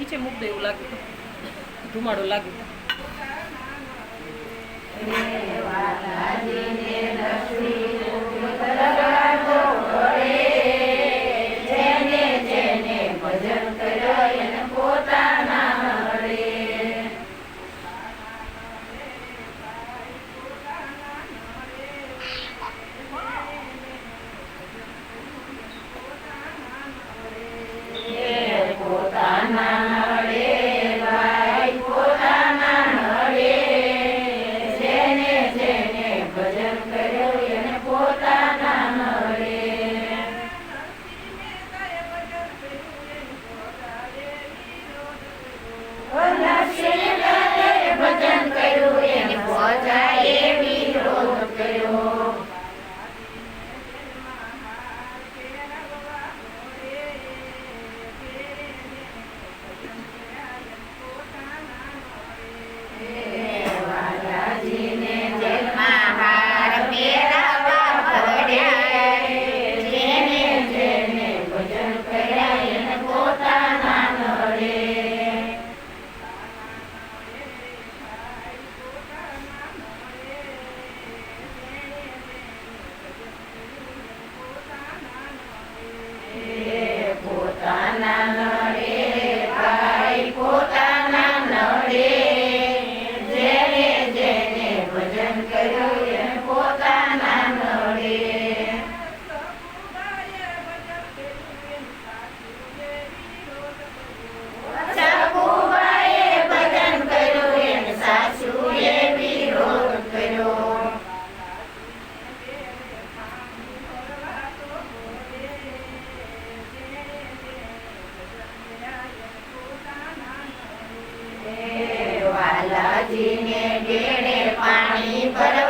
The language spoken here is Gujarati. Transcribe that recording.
નીચે મૂક દે એવું લાગ્યું. ધુમાડો લાગે பரவ